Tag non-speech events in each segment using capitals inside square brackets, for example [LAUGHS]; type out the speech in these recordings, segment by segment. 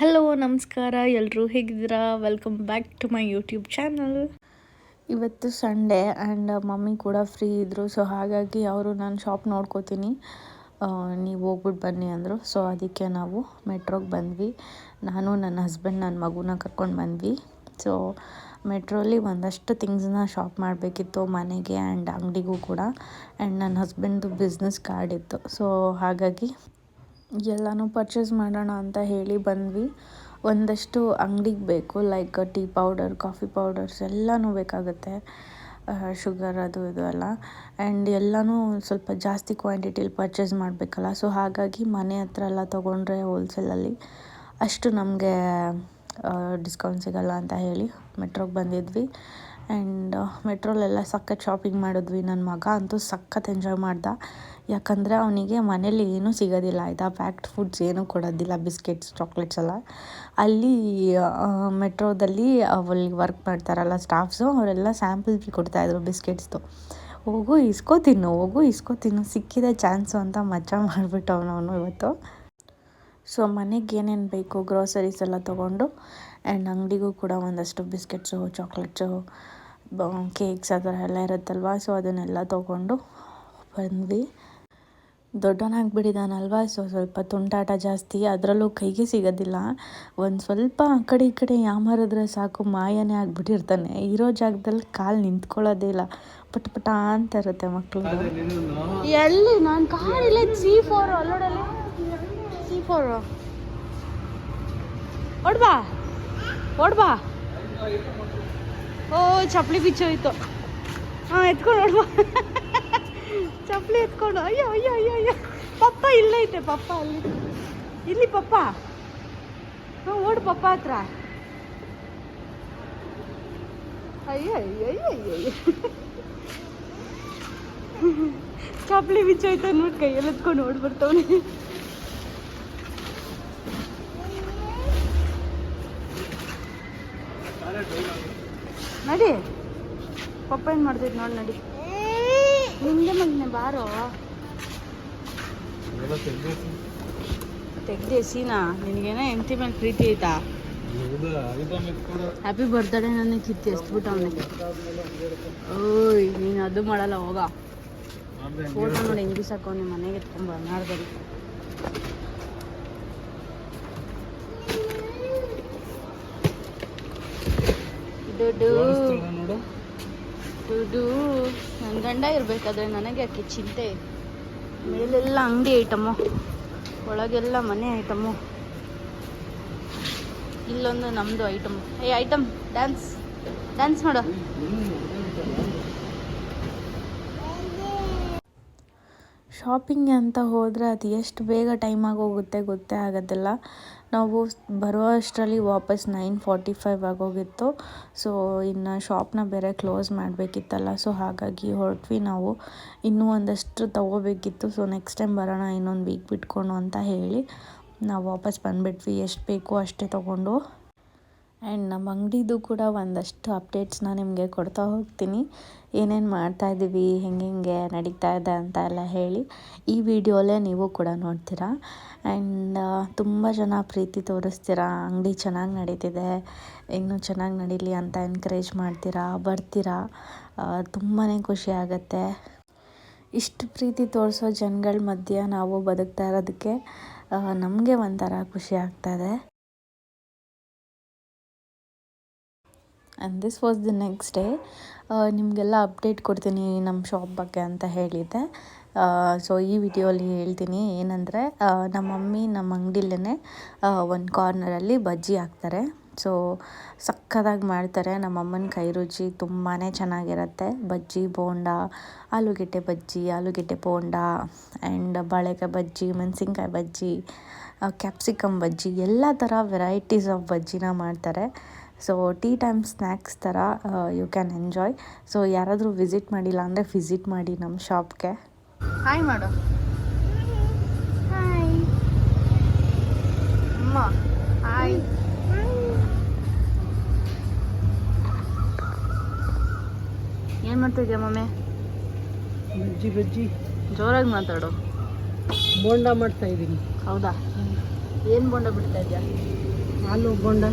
Hello ನಮಸ್ಕಾರ ಎಲ್ಲರೂ ಹೇಗಿದ್ದೀರಾ? Welcome back to my YouTube channel ಇವತ್ತು ಸಂಡೇ ಆ್ಯಂಡ್ ಮಮ್ಮಿ ಕೂಡ ಫ್ರೀ ಇದ್ದರು ಸೊ ಹಾಗಾಗಿ ಅವರು ನಾನು ಶಾಪ್ ನೋಡ್ಕೋತೀನಿ. ನೀವು ಹೋಗ್ಬಿಟ್ಟು ಬನ್ನಿ ಅಂದರು. ಸೊ ಅದಕ್ಕೆ ನಾವು ಮೆಟ್ರೋಗೆ ಬಂದ್ವಿ. ನಾನು, ನನ್ನ ಹಸ್ಬೆಂಡ್ ನನ್ನ ಮಗುನ ಕರ್ಕೊಂಡು ಬಂದ್ವಿ. ಸೊ ಮೆಟ್ರೋಲಿ ಒಂದಷ್ಟು ಥಿಂಗ್ಸ್ನ ಶಾಪ್ ಮಾಡಬೇಕಿತ್ತು, ಮನೆಗೆ ಆ್ಯಂಡ್ ಅಂಗಡಿಗೂ ಕೂಡ. ಆ್ಯಂಡ್ ನನ್ನ ಹಸ್ಬೆಂಡ್ದು ಬಿಸ್ನೆಸ್ ಕಾರ್ಡ್ ಇತ್ತು. ಸೊ ಹಾಗಾಗಿ ಎಲ್ಲನೂ ಪರ್ಚೇಸ್ ಮಾಡೋಣ ಅಂತ ಹೇಳಿ ಬಂದ್ವಿ. ಒಂದಷ್ಟು ಅಂಗಡಿಗೆ ಬೇಕು like tea powder coffee powders ಎಲ್ಲನೂ ಬೇಕಾಗುತ್ತೆ. ಶುಗರ್ ಅದು ಇದು ಎಲ್ಲ. ಆ್ಯಂಡ್ ಎಲ್ಲನೂ ಸ್ವಲ್ಪ ಜಾಸ್ತಿ ಕ್ವಾಂಟಿಟಿಲಿ ಪರ್ಚೇಸ್ ಮಾಡಬೇಕಲ್ಲ. ಸೊ ಹಾಗಾಗಿ ಮನೆ ಹತ್ರ ಎಲ್ಲ ತೊಗೊಂಡ್ರೆ ಹೋಲ್ಸೇಲಲ್ಲಿ ಅಷ್ಟು ನಮಗೆ ಡಿಸ್ಕೌಂಟ್ ಸಿಗಲ್ಲ ಅಂತ ಹೇಳಿ ಮೆಟ್ರೋಗೆ ಬಂದಿದ್ವಿ. ಆ್ಯಂಡ್ ಮೆಟ್ರೋಲೆಲ್ಲ ಸಖತ್ ಶಾಪಿಂಗ್ ಮಾಡಿದ್ವಿ. ನನ್ನ ಮಗ ಅಂತೂ ಸಖತ್ ಎಂಜಾಯ್ ಮಾಡ್ದ. ಯಾಕಂದರೆ ಅವನಿಗೆ ಮನೇಲಿ ಏನೂ ಸಿಗೋದಿಲ್ಲ. ಆಯಿತಾ? ಪ್ಯಾಕ್ಡ್ ಫುಡ್ಸ್ ಏನೂ ಕೊಡೋದಿಲ್ಲ. ಬಿಸ್ಕೆಟ್ಸ್, ಚಾಕ್ಲೇಟ್ಸ್ ಎಲ್ಲ. ಅಲ್ಲಿ ಮೆಟ್ರೋದಲ್ಲಿ ಅವಲ್ಲಿ ವರ್ಕ್ ಮಾಡ್ತಾರಲ್ಲ ಸ್ಟಾಫ್ಸು, ಅವರೆಲ್ಲ ಸ್ಯಾಂಪಲ್ ಕೊಡ್ತಾಯಿದ್ರು ಬಿಸ್ಕೆಟ್ಸ್ದು. ಹೋಗು, ಇಸ್ಕೋ ತಿನ್ನು, ಹೋಗು, ಇಸ್ಕೋ ತಿನ್ನು. ಸಿಕ್ಕಿದೆ ಚಾನ್ಸು ಅಂತ ಮಜಾ ಮಾಡಿಬಿಟ್ಟು ಅವನವನು ಇವತ್ತು. ಸೊ, ಮನೆಗೆ ಏನೇನು ಬೇಕು ಗ್ರೋಸರೀಸ್ ಎಲ್ಲ ತೊಗೊಂಡು, ಆ್ಯಂಡ್ ಅಂಗಡಿಗೂ ಕೂಡ ಒಂದಷ್ಟು ಬಿಸ್ಕೆಟ್ಸು, ಚಾಕ್ಲೇಟ್ಸು ಕೇಕ್ಸ್ ಆ ಥರ ಎಲ್ಲ ಇರುತ್ತಲ್ವ? ಸೊ ಅದನ್ನೆಲ್ಲ ತೊಗೊಂಡು ಬಂದ್ವಿ. ದೊಡ್ಡವನಾಗ್ಬಿಟ್ಟಿದ್ದಾನಲ್ವ ಸೊ ಸ್ವಲ್ಪ ತುಂಟಾಟ ಜಾಸ್ತಿ. ಅದರಲ್ಲೂ ಕೈಗೆ ಸಿಗೋದಿಲ್ಲ. ಒಂದು ಸ್ವಲ್ಪ ಆ ಕಡೆ ಈ ಕಡೆ ಯಾಮಾರಿದ್ರೆ ಸಾಕು, ಮಾಯನೇ ಆಗಿಬಿಟ್ಟಿರ್ತಾನೆ. ಇರೋ ಜಾಗದಲ್ಲಿ ಕಾಲು ನಿಂತ್ಕೊಳ್ಳೋದೇ ಇಲ್ಲ. ಪಟ ಪಟ ಅಂತ ಇರುತ್ತೆ ಮಕ್ಕಳು ಎಲ್ಲಿ? ನಾನು ಕಾಲಿಲ್ಲ ಫೋರ್ ಅಲ್ಲೋಡಲ್ಲಿ. ಫೋರ್ ಓಡ್ಬಾ ಓಡ್ಬಾ ಓ, ಚಪ್ಪಲಿ ಬಿಚ್ಚೋಯ್ತು. ಹಾಂ, ಎತ್ಕೊಂಡು ನೋಡುವ ಚಪ್ಪಲಿ ಎತ್ಕೊಂಡು, ಅಯ್ಯೋ ಅಯ್ಯೋ ಅಯ್ಯೋ ಅಯ್ಯೋ. ಪಪ್ಪ ಇಲ್ಲೈತೆ ಪಪ್ಪ ಅಲ್ಲಿ. ಇಲ್ಲಿ ಪಪ್ಪ? ಹಾಂ, ಓಡು ಪಪ್ಪ ಹತ್ರ. ಅಯ್ಯೋ ಅಯ್ಯೋ ಅಯ್ಯೋ ಅಯ್ಯೋ ಚಪ್ಪಲಿ ಬಿಚ್ಚೋಯ್ತು ನೋಡಿ ಕೈಯಲ್ಲಿ ಎತ್ಕೊಂಡು ಓಡ್ಬಿಡ್ತವನೆ. ನಡಿ. ಪಪ್ಪ ಏನು ಮಾಡ್ತೈತೆ ನೋಡಿ ನಡಿ. ನಿಂದೆ ಮಗನೆ ಬಾರೋ. ತೆಗ್ದೆ ಸೀನಾ ನಿನಗೇನೋ ಹೆಂಡತಿ ಮೇಲೆ ಪ್ರೀತಿ ಐತಾ? ಹ್ಯಾಪಿ ಬರ್ತ್ಡೇ ನನಗೆ ಕಿತ್ತು ಎಸ್ಬಿಟ್ಟು ಅವನಿಗೆ. ಓಯ್ ನೀನು ಅದು ಮಾಡಲ್ಲ ಹೋಗ. ಫೋಟೋ ನೋಡಿ ಹೆಂಗ್ ಸಾಕು ನಿಮ್ಮ ಮನೆಗೆ ಎತ್ಕೊಂಬ ಬರ್ನಾಡ್ದಲ್ಲಿ ದುಡ್ಡು. ದುಡ್ಡು. ನನ್ನ ಗಂಡ ಇರಬೇಕಾದ್ರೆ ನನಗೆ ಯಾಕೆ ಚಿಂತೆ. ಮೇಲೆಲ್ಲ ಅಂಗಡಿ ಐಟಮು. ಒಳಗೆಲ್ಲ ಮನೆ ಐಟಮು. ಇಲ್ಲೊಂದು ನಮ್ಮದು ಐಟಮ್. ಏ ಐಟಮ್ ಡ್ಯಾನ್ಸ್ ಡ್ಯಾನ್ಸ್ ಮಾಡು. ಶಾಪಿಂಗ್ ಅಂತ ಹೋದರೆ ಅದು ಎಷ್ಟು ಬೇಗ ಟೈಮ್ ಆಗೋಗುತ್ತೆ ಗೊತ್ತೇ ಆಗೋದಿಲ್ಲ. ನಾವು ಬರೋ ಅಷ್ಟರಲ್ಲಿ ವಾಪಸ್ ನೈನ್ ಫಾರ್ಟಿ ಫೈವ್ ಆಗೋಗಿತ್ತು. ಸೊ, ಇನ್ನು ಶಾಪ್ನ ಬೇರೆ ಕ್ಲೋಸ್ ಮಾಡಬೇಕಿತ್ತಲ್ಲ. ಸೊ, ಹಾಗಾಗಿ ಹೊರಟ್ವಿ ನಾವು. ಇನ್ನೂ ಒಂದಷ್ಟು ತೊಗೋಬೇಕಿತ್ತು. ಸೊ ನೆಕ್ಸ್ಟ್ ಟೈಮ್ ಬರೋಣ, ಇನ್ನೊಂದು ವೀಕ್ ಬಿಟ್ಕೊಂಡು ಅಂತ ಹೇಳಿ ನಾವು ವಾಪಸ್ ಬಂದುಬಿಟ್ವಿ. ಎಷ್ಟು ಬೇಕು ಅಷ್ಟೇ ತೊಗೊಂಡು. ಆ್ಯಂಡ್ ನಮ್ಮ ಅಂಗಡಿದು ಕೂಡ ಒಂದಷ್ಟು ಅಪ್ಡೇಟ್ಸ್ನ ನಿಮಗೆ ಕೊಡ್ತಾ ಹೋಗ್ತೀನಿ. ಏನೇನು ಮಾಡ್ತಾಯಿದ್ದೀವಿ ಹೆಂಗೆ ಹೆಂಗೆ ನಡೀತಾ ಇದೆ ಅಂತ ಎಲ್ಲ ಹೇಳಿ ಈ ವಿಡಿಯೋಲೇ ನೀವು ಕೂಡ ನೋಡ್ತೀರಾ. ಆ್ಯಂಡ್ ತುಂಬ ಜನ ಪ್ರೀತಿ ತೋರಿಸ್ತೀರಾ, ಅಂಗಡಿ ಚೆನ್ನಾಗಿ ನಡೀತಿದೆ, ಇನ್ನೂ ಚೆನ್ನಾಗಿ ನಡೀಲಿ ಅಂತ ಎನ್ಕರೇಜ್ ಮಾಡ್ತೀರಾ, ಬರ್ತೀರಾ ತುಂಬಾ ಖುಷಿ ಇಷ್ಟು ಪ್ರೀತಿ ತೋರಿಸೋ ಜನಗಳ ಮಧ್ಯೆ ನಾವು ಬದುಕ್ತಾ ಇರೋದಕ್ಕೆ ನಮಗೆ ಒಂಥರ ಖುಷಿ ಆಗ್ತಾಯಿದೆ and this was the next day ನಿಮಗೆಲ್ಲ ಅಪ್ಡೇಟ್ ಕೊಡ್ತೀನಿ ನಮ್ಮ ಶಾಪ್ ಬಗ್ಗೆ ಅಂತ ಹೇಳಿದ್ದೆ. ಸೊ ಈ ವಿಡಿಯೋಲಿ ಹೇಳ್ತೀನಿ ಏನಂದರೆ ನಮ್ಮ ಮಮ್ಮಿ ನಮ್ಮ ಅಂಗಡಿಲೇ ಒಂದು ಕಾರ್ನರಲ್ಲಿ ಬಜ್ಜಿ ಹಾಕ್ತಾರೆ. ಸೊ ಸಕ್ಕತ್ತಾಗಿ ಮಾಡ್ತಾರೆ. ನಮ್ಮ ಅಮ್ಮನ ಕೈ ರುಚಿ ತುಂಬಾ ಚೆನ್ನಾಗಿರುತ್ತೆ. ಬಜ್ಜಿ, ಬೋಂಡ, ಆಲೂಗೆಡ್ಡೆ ಬಜ್ಜಿ, ಆಲೂಗೆಡ್ಡೆ ಬೋಂಡ ಆ್ಯಂಡ್ ಬಾಳೆಕಾಯಿ ಬಜ್ಜಿ, ಮೆಣಸಿನ್ಕಾಯಿ ಬಜ್ಜಿ ಕ್ಯಾಪ್ಸಿಕಮ್ ಬಜ್ಜಿ, ಎಲ್ಲ ಥರ ವೆರೈಟೀಸ್ ಆಫ್ ಬಜ್ಜಿನ ಮಾಡ್ತಾರೆ. ಸೊ ಟೀ ಟೈಮ್ ಸ್ನ್ಯಾಕ್ಸ್ ಥರ ಯು ಕ್ಯಾನ್ ಎಂಜಾಯ್ ಸೊ ಯಾರಾದರೂ ವಿಸಿಟ್ ಮಾಡಿಲ್ಲ ಅಂದರೆ ವಿಸಿಟ್ ಮಾಡಿ ನಮ್ಮ ಶಾಪ್ಗೆ ಹಾಯ್ ಮಾಡು. ಹಾಯ್ ಅಮ್ಮ ಹಾಯ್ ಏನು ಮಾಡ್ತಿದ್ಯಾ ಮಮ್ಮಿ? ಬಜ್ಜಿ ಬಜ್ಜಿ ಜೋರಾಗಿ ಮಾತಾಡು. ಬೋಂಡ ಮಾಡ್ತಾ ಇದ್ದೀನಿ ಹೌದಾ? ಏನು ಬೋಂಡ ಬಿಡ್ತಾ ಇದೆಯಾ? ಆಲೂ ಬೋಂಡ.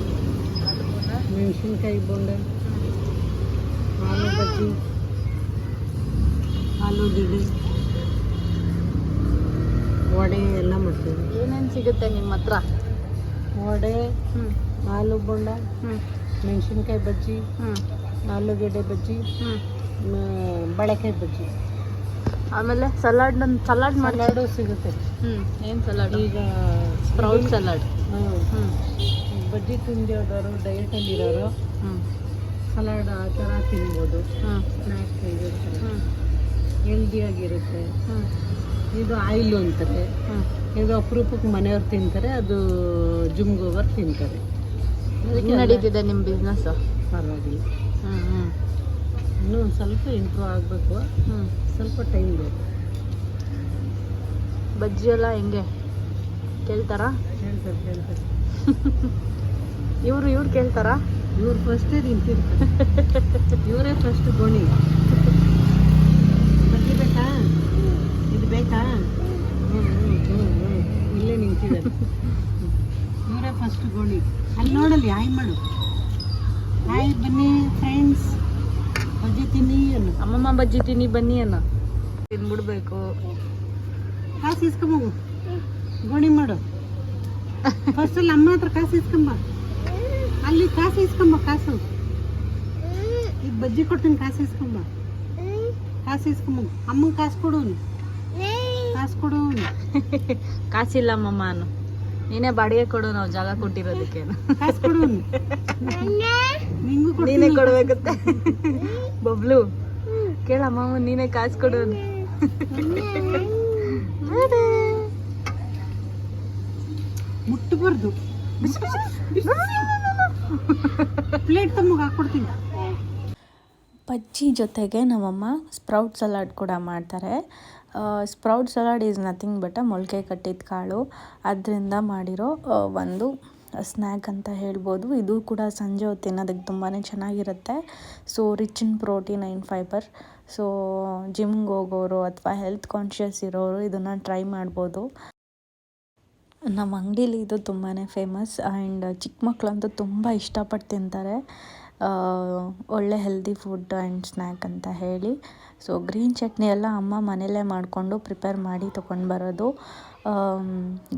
ಮೆಣಸಿನ್ಕಾಯಿ ಬೋಂಡ ಆಲೂ ಬಜ್ಜಿ ಆಲೂಗೆಡ್ಡೆ ವಡೆ ಎಲ್ಲ ಮಾಡ್ತೀವಿ. ಏನೇನು ಸಿಗುತ್ತೆ ನಿಮ್ಮ ಹತ್ರ? ವಡೆ ಹ್ಞೂ ಆಲೂ ಬೋಂಡ ಹ್ಞೂ ಮೆಣಸಿನ್ಕಾಯಿ ಬಜ್ಜಿ ಹ್ಞೂ ಆಲೂಗೆಡ್ಡೆ ಬಜ್ಜಿ ಬಾಳೆಕಾಯಿ ಬಜ್ಜಿ. ಆಮೇಲೆ ಸಲಾಡ್ ನನ್ನ ಸಲಾಡ್ ಮಾಡಿ ಸಲಾಡು ಸಿಗುತ್ತೆ. ಹ್ಞೂ ಏನು ಸಲಾಡ್? ಈಗ ಸ್ಪ್ರೌಟ್ ಸಲಾಡ್. ಹ್ಞೂ ಹ್ಞೂ ಬಜ್ಜಿ ತಿಂದಿರೋರು ಡಯಟಲ್ಲಿ ಇರೋರು ಸಲಾಡ್ ಆ ಥರ ತಿನ್ಬೋದು. ಸ್ನ್ಯಾಕ್ಸ್ ಇರುತ್ತೆ ಹೆಲ್ದಿಯಾಗಿರುತ್ತೆ ಇದು ಆಯಿಲ್ ಅಂತಾರೆ. ಇದು ಅಪರೂಪಕ್ಕೆ ಮನೆಯವ್ರು ತಿಂತಾರೆ ಅದು ಜುಮ್ ಗೋವರ್ ತಿಂತಾರೆ ನಡೀತಿದೆ ನಿಮ್ಮ ಬಿಸ್ನೆಸ್ ಪರವಾಗಿಲ್ಲ. ಹ್ಞೂ ಹ್ಞೂ ಇನ್ನೂ ಒಂದು ಸ್ವಲ್ಪ ಇಂಪ್ರೂವ್ ಆಗಬೇಕು. ಹ್ಞೂ ಸ್ವಲ್ಪ ಟೈಮ್ ಬೇಕು. ಬಜ್ಜಿ ಎಲ್ಲ ಹೆಂಗೆ? ಕೇಳ್ತಾರಾ? ಹೇಳ್ತಾರೆ ಹೇಳ್ತಾರೆ [LAUGHS] ಇವರು ಇವ್ರು ಕೇಳ್ತಾರಾ? ಇವ್ರು ಫಸ್ಟೇ ನಿಂತಿರ್ತಾರೆ. ಇವರೇ ಫಸ್ಟ್ ಗೋಣಿ ಬಜ್ಜಿ ಬೇಕಾ? ಇದು ಬೇಕಾ? ಹ್ಞೂ ಹ್ಞೂ ಹ್ಞೂ ಹ್ಞೂ ಇಲ್ಲೇ ನಿಂತಿದ್ದಾರೆ. ಇವರೇ ಫಸ್ಟ್ ಗೋಣಿ ಅಲ್ಲಿ ನೋಡಲಿ ಹಾಯ್ ಮಾಡು. ಹಾಯ್ ಬನ್ನಿ ಫ್ರೆಂಡ್ಸ್ ಬಜ್ಜಿ ತಿನ್ನಿ ಅನ್ನು. ಅಮ್ಮಮ್ಮ ಬಜ್ಜಿ ತಿನ್ನಿ ಬನ್ನಿ ಅನ್ನ. ತಿನ್ಬಿಡ್ಬೇಕು. ಕಾಸು ಇಸ್ಕೊಂಬೋಗು ಗೋಣಿ ಮಾಡು. ಫಸ್ಟ್ ನಮ್ಮ ಅಮ್ಮ ಹತ್ರ ಕಾಸು ಇಸ್ಕೊಂಬ. ಅಲ್ಲಿ ಕಾಸು ಇಸ್ಕೊಂಬ ಕಾಸು. ಈಗ ಬಜ್ಜಿ ಕೊಡ್ತೀನಿ ಕಾಸು ಇಸ್ಕೊಂಬ. ಕಾಸು ಇಸ್ಕೊಂಬ. ಅಮ್ಮಂಗೆ ಕಾಸು ಕೊಡು ಕಾಸು ಕೊಡು ಕಾಸಿಲ್ಲ ಅಮ್ಮಮ್ಮ ನೀನೇ ಬಾಡಿಗೆ ಕೊಡು ನಾವು ಜಾಗ ಕೊಟ್ಟಿರೋದಕ್ಕೆ ಕಾಸು ಕೊಡು ನಿಂಗೂ ನೀನೇ ಕೊಡ್ತೀನಿ ಕೊಡ್ಬೇಕತ್ತೆ ಬಬ್ಲು ಕೇಳಮ್ಮ ನೀನೇ ಕಾಸು ಮುಟ್ಟಬಾರ್ದು ಪ್ಲೇಟ್ ತಮ್ಮಗೆ ಹಾಕ್ಕೊಡ್ತೀನಿ. ಬಜ್ಜಿ ಜೊತೆಗೆ ನಮ್ಮಮ್ಮ ಸ್ಪ್ರೌಟ್ ಸಲಾಡ್ ಕೂಡ ಮಾಡ್ತಾರೆ. Sprout salad is nothing but ಮೊಳಕೆ ಕಟ್ಟಿದ ಕಾಳು. ಅದರಿಂದ ಮಾಡಿರೋ ಒಂದು ಸ್ನ್ಯಾಕ್ ಅಂತ ಹೇಳ್ಬೋದು. ಇದು ಕೂಡ ಸಂಜೆ ಹೊತ್ತು ತಿನ್ನೋದಕ್ಕೆ ತುಂಬಾ ಚೆನ್ನಾಗಿರುತ್ತೆ. So rich in protein and fibre so ಜಿಮ್ಗೆ ಹೋಗೋರು ಅಥವಾ ಹೆಲ್ತ್ ಕಾನ್ಷಿಯಸ್ ಇರೋರು ಇದನ್ನು ಟ್ರೈ ಮಾಡ್ಬೋದು. ನಮ್ಮ ಅಂಗಡೀಲಿ ಇದು ತುಂಬಾ ಫೇಮಸ್ ಆ್ಯಂಡ್ ಚಿಕ್ಕ ಮಕ್ಕಳಂತೂ ತುಂಬ ಇಷ್ಟಪಟ್ಟು ತಿಂತಾರೆ. ಒಳ್ಳೆ ಹೆಲ್ದಿ ಫುಡ್ ಆ್ಯಂಡ್ ಸ್ನ್ಯಾಕ್ ಅಂತ ಹೇಳಿ. ಸೊ ಗ್ರೀನ್ ಚಟ್ನಿ ಎಲ್ಲ ಅಮ್ಮ ಮನೆಯಲ್ಲೇ ಮಾಡಿಕೊಂಡು ಪ್ರಿಪೇರ್ ಮಾಡಿ ತೊಗೊಂಡು ಬರೋದು.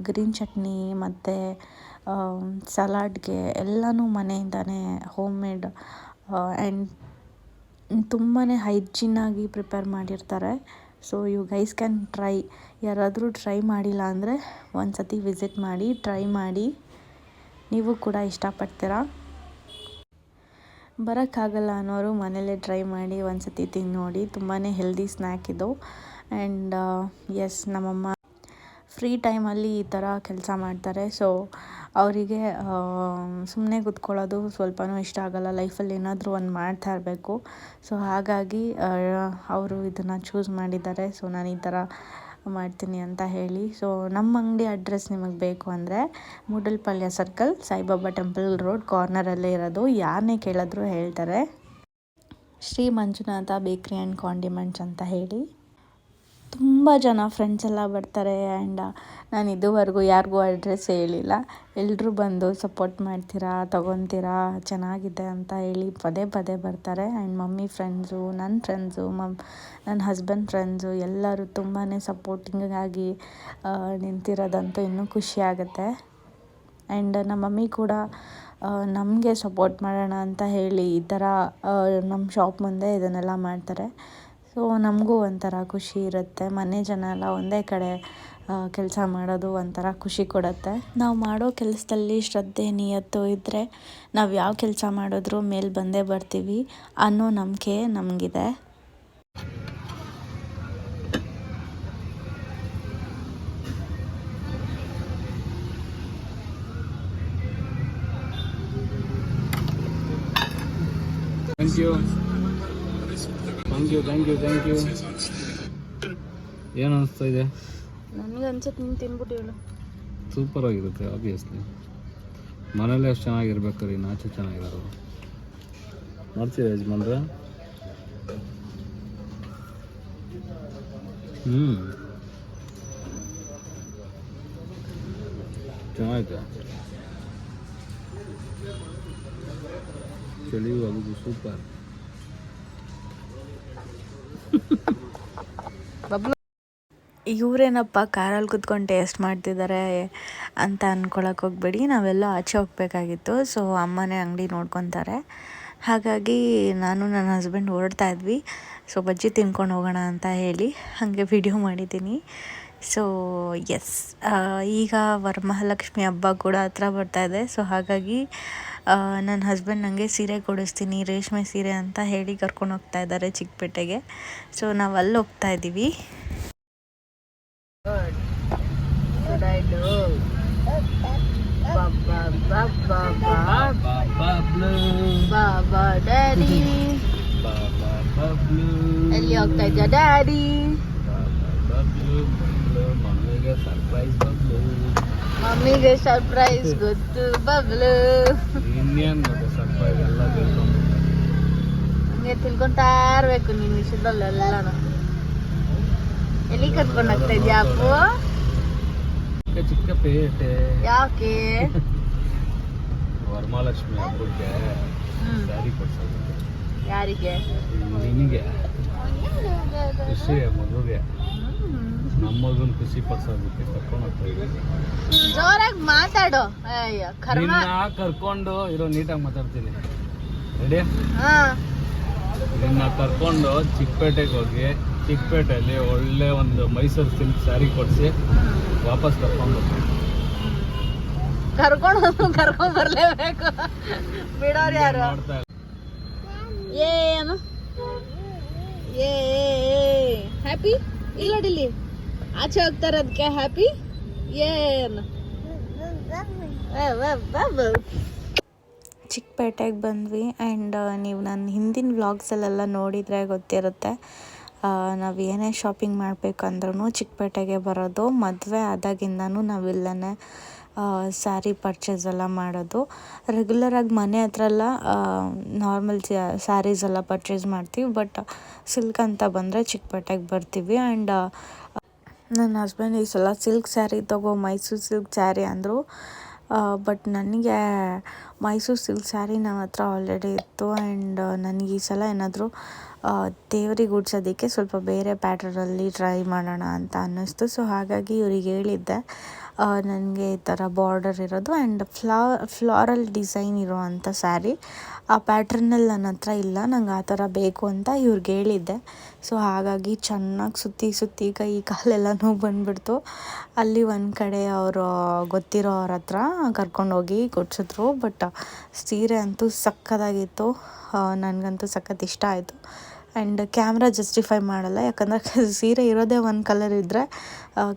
ಗ್ರೀನ್ ಚಟ್ನಿ ಮತ್ತು ಸಲಾಡ್ಗೆ ಎಲ್ಲನೂ ಮನೆಯಿಂದನೇ ಹೋಮ್ ಮೇಡ್ ಆ್ಯಂಡ್ ತುಂಬಾ ಹೈಜಿನ್ನಾಗಿ ಪ್ರಿಪೇರ್ ಮಾಡಿರ್ತಾರೆ. So you guys can try ಯಾರಾದರೂ ಟ್ರೈ ಮಾಡಿಲ್ಲ ಅಂದರೆ ಒಂದು ಸತಿ ವಿಸಿಟ್ ಮಾಡಿ ಟ್ರೈ ಮಾಡಿ. ನೀವು ಕೂಡ ಇಷ್ಟಪಡ್ತೀರಾ? ಬರೋಕ್ಕಾಗಲ್ಲ ಅನ್ನೋರು ಮನೇಲೇ ಟ್ರೈ ಮಾಡಿ ಒಂದು ಸತಿ ತಿಂದು ನೋಡಿ. ತುಂಬಾ ಹೆಲ್ದಿ ಸ್ನ್ಯಾಕ್ ಇದು. ಆ್ಯಂಡ್ ಎಸ್ ನಮ್ಮಮ್ಮ ಫ್ರೀ ಟೈಮಲ್ಲಿ ಈ ಥರ ಕೆಲಸ ಮಾಡ್ತಾರೆ. ಸೊ ಅವರಿಗೆ ಸುಮ್ಮನೆ ಕೂತ್ಕೊಳ್ಳೋದು ಸ್ವಲ್ಪನೂ ಇಷ್ಟ ಆಗಲ್ಲ. ಲೈಫಲ್ಲಿ ಏನಾದರೂ ಒಂದು ಮಾಡ್ತಾ ಇರಬೇಕು. ಸೊ ಹಾಗಾಗಿ ಅವರು ಇದನ್ನು ಚೂಸ್ ಮಾಡಿದ್ದಾರೆ. ಸೊ ನಾನು ಈ ಥರ ಮಾಡ್ತೀನಿ ಅಂತ ಹೇಳಿ. ಸೊ ನಮ್ಮ ಅಂಗಡಿ ಅಡ್ರೆಸ್ ನಿಮಗೆ ಬೇಕು ಅಂದರೆ Moodalpalya circle Saibaba temple road ಕಾರ್ನರಲ್ಲೇ ಇರೋದು. ಯಾರನ್ನೇ ಕೇಳಿದ್ರು ಹೇಳ್ತಾರೆ. ಶ್ರೀ ಮಂಜುನಾಥ ಬೇಕ್ರಿ ಆ್ಯಂಡ್ ಕಾಂಡಿಮೆಂಟ್ಸ್ ಅಂತ ಹೇಳಿ. ತುಂಬ ಜನ ಫ್ರೆಂಡ್ಸ್ ಎಲ್ಲ ಬರ್ತಾರೆ ಆ್ಯಂಡ್ ನಾನು ಇದುವರೆಗೂ ಯಾರಿಗೂ ಅಡ್ರೆಸ್ ಹೇಳಿಲ್ಲ. ಎಲ್ಲರೂ ಬಂದು ಸಪೋರ್ಟ್ ಮಾಡ್ತೀರಾ, ತೊಗೊತೀರಾ, ಚೆನ್ನಾಗಿದೆ ಅಂತ ಹೇಳಿ ಪದೇ ಪದೇ ಬರ್ತಾರೆ. ಆ್ಯಂಡ್ ಮಮ್ಮಿ ಫ್ರೆಂಡ್ಸು ನನ್ನ ಫ್ರೆಂಡ್ಸು ಮಮ್ ನನ್ನ ಹಸ್ಬೆಂಡ್ ಫ್ರೆಂಡ್ಸು ಎಲ್ಲರೂ ತುಂಬಾ ಸಪೋರ್ಟಿಂಗಾಗಿ ನಿಂತಿರೋದಂತೂ ಇನ್ನೂ ಖುಷಿ ಆಗುತ್ತೆ. ಆ್ಯಂಡ್ ನಮ್ಮ ಮಮ್ಮಿ ಕೂಡ ನಮಗೆ ಸಪೋರ್ಟ್ ಮಾಡೋಣ ಅಂತ ಹೇಳಿ ಈ ಥರ ನಮ್ಮ ಶಾಪ್ ಮುಂದೆ ಇದನ್ನೆಲ್ಲ ಮಾಡ್ತಾರೆ. ಸೊ ನಮಗೂ ಒಂಥರ ಖುಷಿ ಇರುತ್ತೆ. ಮನೆ ಜನ ಎಲ್ಲ ಒಂದೇ ಕಡೆ ಕೆಲಸ ಮಾಡೋದು ಒಂಥರ ಖುಷಿ ಕೊಡುತ್ತೆ. ನಾವು ಮಾಡೋ ಕೆಲಸದಲ್ಲಿ ಶ್ರದ್ಧೆ ನಿಯತ್ತು ಇದ್ದರೆ ನಾವು ಯಾವ ಕೆಲಸ ಮಾಡಿದ್ರೂ ಮೇಲೆ ಬಂದೇ ಬರ್ತೀವಿ ಅನ್ನೋ ನಂಬಿಕೆ ನಮಗಿದೆ. Thank you thank you thank you thank you ಏನು ಅನಿಸ್ತಾ ಇದೆ? ನನಗೆ ಅನ್ಸುತ್ತೆ ನೀನು ತಿನ್ಬಿಟ್ಟು ಹೇಳು. ಸೂಪರ್ ಆಗಿರುತ್ತೆ ಆಬ್ವಿಯಸ್ಲಿ ಮನೇಲಿ ಅಷ್ಟು ಚೆನ್ನಾಗಿರ್ಬೇಕು ರೀ ನಾಚೆ ಚೆನ್ನಾಗಿರೋದು ಮಾಡ್ತೀರಾ ಯಜಮಾನ್ರೆ? ಹ್ಞೂ ಚೆನ್ನಾಗಿದೆ. ಚಳಿ ಅದು ಸೂಪರ್ ಇವರೇನಪ್ಪ ಕಾರಲ್ಲಿ ಕುತ್ಕೊಂಡು ಟೇಸ್ಟ್ ಮಾಡ್ತಿದ್ದಾರೆ ಅಂತ ಅಂದ್ಕೊಳಕ್ಕೆ ಹೋಗ್ಬೇಡಿ, ನಾವೆಲ್ಲ ಆಚೆ ಹೋಗ್ಬೇಕಾಗಿತ್ತು, ಸೊ ಅಮ್ಮನೇ ಅಂಗಡಿ ನೋಡ್ಕೊತಾರೆ. ಹಾಗಾಗಿ ನಾನು ನನ್ನ ಹಸ್ಬೆಂಡ್ ಹೊರಡ್ತಾ ಇದ್ವಿ, ಸೊ ಬಜ್ಜಿ ತಿನ್ಕೊಂಡು ಹೋಗೋಣ ಅಂತ ಹೇಳಿ ಹಾಗೆ ವಿಡಿಯೋ ಮಾಡಿದ್ದೀನಿ. ಸೊ ಎಸ್ ಈಗ ವರಮಹಾಲಕ್ಷ್ಮಿ ಹಬ್ಬ ಕೂಡ ಹತ್ರ ಬರ್ತಾ ಇದೆ, ಸೊ ಹಾಗಾಗಿ ನನ್ನ ಹಸ್ಬೆಂಡ್ ನನಗೆ ಸೀರೆ ಕೊಡಿಸ್ತೀನಿ, ರೇಷ್ಮೆ ಸೀರೆ ಅಂತ ಹೇಳಿ ಕರ್ಕೊಂಡು ಹೋಗ್ತಾ ಇದ್ದಾರೆ ಚಿಕ್ಕಪೇಟೆಗೆ. ಸೊ ನಾವು ಅಲ್ಲಿ ಹೋಗ್ತಾ ಇದ್ದೀವಿ ಎಲ್ಲಿ ಹೋಗ್ತಾ ಡ್ಯಾಡಿ? ಸರ್ಪ್ರೈಸ್ ಮಮ್ಮಿಗೆ ಸರ್ಪ್ರೈಸ್ ಗೊತ್ತು ಬಬ್ಲು. ಇನ್ನೇನು ಮತ್ತೆ ಸರ್ಪ್ರೈಸ್ ಎಲ್ಲ ತಿಳ್ಕೊಂಡು ಹಂಗೆ ತಿಳ್ಕೊಂತಾ ಇರ್ಬೇಕು ನೀನ್ ವಿಷಯದಲ್ಲೆಲ್ಲನು. ಎಲ್ಲಿ ಕರ್ಕೊಂಡು ಹೋಗ್ತಾ ಇದ್ಯಾ ಅಪ್ಪು? ಚಿಕ್ಕ ಪೇಟೆ ಯಾಕೆ? ವರಮಹಾಲಕ್ಷ್ಮಿ ಹಬ್ಬಕ್ಕೆ ಸ್ಯಾರಿ ಕೊಡ್ಸೋದು ಯಾರಿಗೆ? ನಿನಗೆ. ಖುಷಿ ಮಗುಗೆ. ನಮ್ಮ ಮಗನ್ ಖುಷಿ ಪಡ್ಸೋದಕ್ಕೆ ಕರ್ಕೊಂಡು ಹೋಗ್ತಾ ಜೋರಾಗಿ ಮಾತಾಡು. ಅಯ್ಯ ಕರ್ಮ ನಿನ್ನ ಕರ್ಕೊಂಡು ಇರೋ ನೀಟಾಗಿ ಮಾತಾಡ್ತೀನಿ. ರೆಡಿ ಹಾ. ನಿನ್ನ ಕರ್ಕೊಂಡು ಚಿಕ್ಕಪೇಟೆಗೆ ಹೋಗಿ ಚಿಕ್ಕಪೇಟೆಯಲ್ಲಿ ಒಳ್ಳೆ ಒಂದು ಮೈಸೂರು ಸಿಲ್ಕ್ ಸ್ಯಾರಿ ಕೊಡಿಸಿ ವಾಪಸ್ ಕರ್ಕೊಂಡು ಹೋಗ್ತೀನಿ ಕರ್ಕೊಂಡು ಕರ್ಕೊಂಡ್ ಬರ್ಲೇಬೇಕು. ಬಿಡೋರು ಯಾರು? ನೋಡ್ತಾ ಇಲ್ಲ. ಏನು? ಏ ಹ್ಯಾಪಿ ಇಲ್ಲ ನೋಡಿಲ್ಲಿ ಆಚೆ ಹೋಗ್ತಾರೆ ಅದಕ್ಕೆ ಹ್ಯಾಪಿ ಏನು? ಚಿಕ್ಕಪೇಟೆಗೆ ಬಂದ್ವಿ ಆ್ಯಂಡ್ ನೀವು ನನ್ನ ಹಿಂದಿನ ವ್ಲಾಗ್ಸಲ್ಲೆಲ್ಲ ನೋಡಿದರೆ ಗೊತ್ತಿರುತ್ತೆ. ನಾವು ಏನೇ ಶಾಪಿಂಗ್ ಮಾಡಬೇಕಂದ್ರೂ ಚಿಕ್ಕಪೇಟೆಗೆ ಬರೋದು, ಮದುವೆ ಆದಾಗಿಂದನೂ ನಾವಿಲ್ಲೇ ಸ್ಯಾರಿ ಪರ್ಚೇಸ್ ಎಲ್ಲ ಮಾಡೋದು. ರೆಗ್ಯುಲರಾಗಿ ಮನೆ ಹತ್ರ ಎಲ್ಲ ನಾರ್ಮಲ್ ಸ್ಯಾರೀಸ್ ಎಲ್ಲ ಪರ್ಚೇಸ್ ಮಾಡ್ತೀವಿ ಬಟ್ ಸಿಲ್ಕ್ ಅಂತ ಬಂದರೆ ಚಿಕ್ಕಪೇಟೆಗೆ ಬರ್ತೀವಿ. ಆ್ಯಂಡ್ ನನ್ನ ಹಸ್ಬೆಂಡ್ ಈ ಸಲ ಸಿಲ್ಕ್ ಸ್ಯಾರಿ ತಗೋ ಮೈಸೂರು ಸಿಲ್ಕ್ ಸ್ಯಾರಿ ಅಂದರು. ಬಟ್ ನನಗೆ ಮೈಸೂರು ಸಿಲ್ಕ್ ಸ್ಯಾರಿ ನಮ್ಮ ಹತ್ರ ಆಲ್ರೆಡಿ ಇತ್ತು ಆ್ಯಂಡ್ ನನಗೆ ಈ ಸಲ ಏನಾದರೂ ದೇವ್ರಿಗೆ ಗುಡ್ಸೋದಕ್ಕೆ ಸ್ವಲ್ಪ ಬೇರೆ ಪ್ಯಾಟ್ರನಲ್ಲಿ ಟ್ರೈ ಮಾಡೋಣ ಅಂತ ಅನ್ನಿಸ್ತು. ಸೊ ಹಾಗಾಗಿ ಇವ್ರಿಗೆ ಹೇಳಿದ್ದೆ. ನನಗೆ ಈ ಥರ ಬಾರ್ಡರ್ ಇರೋದು ಆ್ಯಂಡ್ ಫ್ಲಾ ಫ್ಲಾರಲ್ ಡಿಸೈನ್ ಇರೋವಂಥ ಸ್ಯಾರಿ ಆ ಪ್ಯಾಟ್ರನಲ್ಲಿ ನನ್ನ ಹತ್ರ ಇಲ್ಲ, ನಂಗೆ ಆ ಥರ ಬೇಕು ಅಂತ ಇವ್ರಿಗೆ ಹೇಳಿದ್ದೆ. ಸೊ ಹಾಗಾಗಿ ಚೆನ್ನಾಗಿ ಸುತ್ತಿ ಸುತ್ತಿ ಕೈ ಕಾಲೆಲ್ಲ ನೋವು ಬಂದುಬಿಡ್ತು. ಅಲ್ಲಿ ಒಂದು ಕಡೆ ಅವರು ಗೊತ್ತಿರೋ ಅವ್ರ ಹತ್ರ ಕರ್ಕೊಂಡೋಗಿ ಕೊಡ್ಸಿದ್ರು ಬಟ್ ಸೀರೆ ಅಂತೂ ಸಕ್ಕತ್ತಾಗಿತ್ತು ನನಗಂತೂ ಸಖತ್ ಇಷ್ಟ ಆಯಿತು. ಆ್ಯಂಡ್ ಕ್ಯಾಮ್ರಾ ಜಸ್ಟಿಫೈ ಮಾಡಲ್ಲ. ಯಾಕಂದರೆ [LAUGHS] ಸೀರೆ ಇರೋದೇ ಒಂದು ಕಲರ್ ಇದ್ದರೆ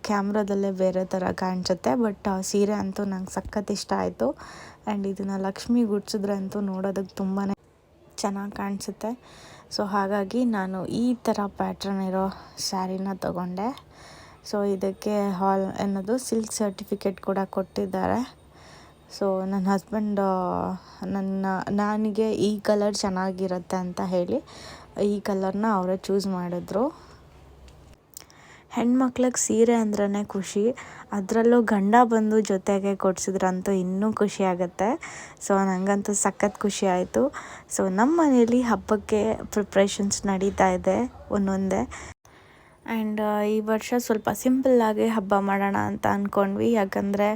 ಕ್ಯಾಮ್ರಾದಲ್ಲೇ ಬೇರೆ ಥರ ಕಾಣಿಸುತ್ತೆ. ಬಟ್ ಸೀರೆ ಅಂತೂ ನಂಗೆ ಸಖತ್ ಇಷ್ಟ ಆಯಿತು. ಆ್ಯಂಡ್ ಇದನ್ನು ಲಕ್ಷ್ಮಿ ಗುಡ್ಸಿದ್ರೆ ಅಂತೂ ನೋಡೋದಕ್ಕೆ ತುಂಬಾ ಚೆನ್ನಾಗಿ ಕಾಣಿಸುತ್ತೆ. ಸೊ ಹಾಗಾಗಿ ನಾನು ಈ ಥರ ಪ್ಯಾಟ್ರನ್ ಇರೋ ಸ್ಯಾರಿನ ತಗೊಂಡೆ. ಸೊ ಇದಕ್ಕೆ ಹಾಲ್ ಅನ್ನೋದು ಸಿಲ್ಕ್ ಸರ್ಟಿಫಿಕೇಟ್ ಕೂಡ ಕೊಟ್ಟಿದ್ದಾರೆ. ಸೊ ನನ್ನ ಹಸ್ಬೆಂಡ್ ನನ್ನ, ನನಗೆ ಈ ಕಲರ್ ಚೆನ್ನಾಗಿರುತ್ತೆ ಅಂತ ಹೇಳಿ ಈ ಕಲರ್ನ ಅವರೇ ಚೂಸ್ ಮಾಡಿದ್ರು. ಹೆಣ್ಮಕ್ಳಿಗೆ ಸೀರೆ ಅಂದ್ರೇ ಖುಷಿ. ಅದರಲ್ಲೂ ಗಂಡ ಬಂದು ಜೊತೆಗೆ ಕೊಡಿಸಿದ್ರಂತೂ ಇನ್ನೂ ಖುಷಿ ಆಗುತ್ತೆ. ಸೊ ನನಗಂತೂ ಸಖತ್ ಖುಷಿ ಆಯಿತು. ಸೊ ನಮ್ಮ ಮನೇಲಿ ಹಬ್ಬಕ್ಕೆ ಪ್ರಿಪ್ರೇಷನ್ಸ್ ನಡೀತಾ ಇದೆ ಒಂದೊಂದೇ. ಆ್ಯಂಡ್ ಈ ವರ್ಷ ಸ್ವಲ್ಪ ಸಿಂಪಲ್ಲಾಗಿ ಹಬ್ಬ ಮಾಡೋಣ ಅಂತ ಅಂದ್ಕೊಂಡ್ವಿ ಯಾಕಂದರೆ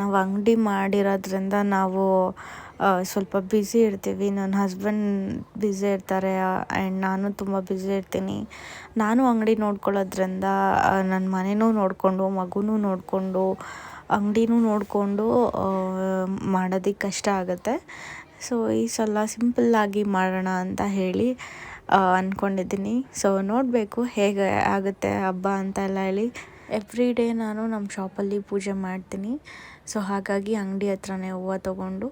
ನಾವು ಅಂಗಡಿ ಮಾಡಿರೋದ್ರಿಂದ ನಾವು ಸ್ವಲ್ಪ ಬ್ಯುಸಿ ಇರ್ತೀವಿ. ನನ್ನ ಹಸ್ಬೆಂಡ್ ಬ್ಯುಸಿ ಇರ್ತಾರೆ. ಆ್ಯಂಡ್ ನಾನು ತುಂಬ ಬ್ಯುಸಿ ಇರ್ತೀನಿ. ನಾನು ಅಂಗಡಿ ನೋಡ್ಕೊಳ್ಳೋದ್ರಿಂದ ನನ್ನ ಮನೆನೂ ನೋಡಿಕೊಂಡು, ಮಗುನೂ ನೋಡಿಕೊಂಡು, ಅಂಗಡಿನೂ ನೋಡಿಕೊಂಡು ಮಾಡೋದಕ್ಕೆ ಕಷ್ಟ ಆಗುತ್ತೆ. ಸೊ ಈ ಸಲ ಸಿಂಪಲ್ಲಾಗಿ ಮಾಡೋಣ ಅಂತ ಹೇಳಿ ಅಂದ್ಕೊಂಡಿದ್ದೀನಿ ಸೊ ನೋಡಬೇಕು ಹೇಗೆ ಆಗುತ್ತೆ ಹಬ್ಬ ಅಂತ ಎಲ್ಲ ಹೇಳಿ. ಎವ್ರಿ ಡೇ ನಾನು ನಮ್ಮ ಶಾಪಲ್ಲಿ ಪೂಜೆ ಮಾಡ್ತೀನಿ. ಸೊ ಹಾಗಾಗಿ ಅಂಗಡಿ ಹತ್ರನೇ ಹೂವು ತೊಗೊಂಡು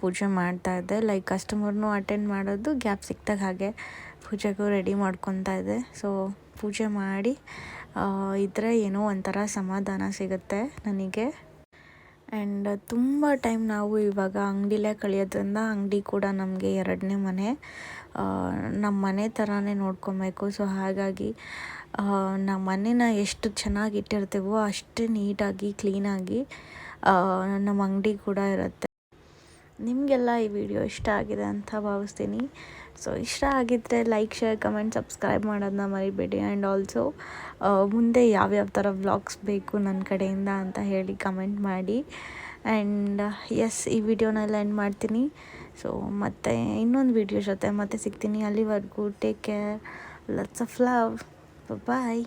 ಪೂಜೆ ಮಾಡ್ತಾ ಇದ್ದೆ. ಲೈಕ್ ಕಸ್ಟಮರ್ನು ಅಟೆಂಡ್ ಮಾಡೋದು ಗ್ಯಾಪ್ ಸಿಕ್ತಾಗ ಹಾಗೆ ಪೂಜೆಗೂ ರೆಡಿ ಮಾಡ್ಕೊತಾ ಇದ್ದೆ. ಸೊ ಪೂಜೆ ಮಾಡಿ ಇದ್ದರೆ ಏನೋ ಒಂಥರ ಸಮಾಧಾನ ಸಿಗುತ್ತೆ ನನಗೆ. ಆ್ಯಂಡ್ ತುಂಬ ಟೈಮ್ ನಾವು ಇವಾಗ ಅಂಗಡಿಲೇ ಕಳಿಯೋದ್ರಿಂದ ಅಂಗಡಿ ಕೂಡ ನಮಗೆ ಎರಡನೇ ಮನೆ. ನಮ್ಮ ಮನೆ ಥರನೇ ನೋಡ್ಕೊಬೇಕು. ಸೊ ಹಾಗಾಗಿ ನಮ್ಮ ಮನೇನ ಎಷ್ಟು ಚೆನ್ನಾಗಿ ಇಟ್ಟಿರ್ತೀವೋ ಅಷ್ಟೇ ನೀಟಾಗಿ ಕ್ಲೀನಾಗಿ ನಮ್ಮ ಅಂಗಡಿ ಕೂಡ ಇರುತ್ತೆ. ನಿಮಗೆಲ್ಲ ಈ ವಿಡಿಯೋ ಇಷ್ಟ ಆಗಿದೆ ಅಂತ ಭಾವಿಸ್ತೀನಿ. ಸೊ ಇಷ್ಟ ಆಗಿದ್ದರೆ ಲೈಕ್ ಶೇರ್ ಕಮೆಂಟ್ ಸಬ್ಸ್ಕ್ರೈಬ್ ಮಾಡೋದನ್ನ ಮರಿಬೇಡಿ. ಆ್ಯಂಡ್ ಆಲ್ಸೋ ಮುಂದೆ ಯಾವ್ಯಾವ ಥರ ವ್ಲಾಗ್ಸ್ ಬೇಕು ನನ್ನ ಕಡೆಯಿಂದ ಅಂತ ಹೇಳಿ ಕಮೆಂಟ್ ಮಾಡಿ. ಆ್ಯಂಡ್ ಎಸ್ ಈ ವಿಡಿಯೋನೆಲ್ಲ ಎಂಡ್ ಮಾಡ್ತೀನಿ. ಸೊ ಮತ್ತೆ ಇನ್ನೊಂದು ವಿಡಿಯೋ ಜೊತೆ ಮತ್ತೆ ಸಿಗ್ತೀನಿ. ಅಲ್ಲಿವರೆಗೂ take care lots of love bye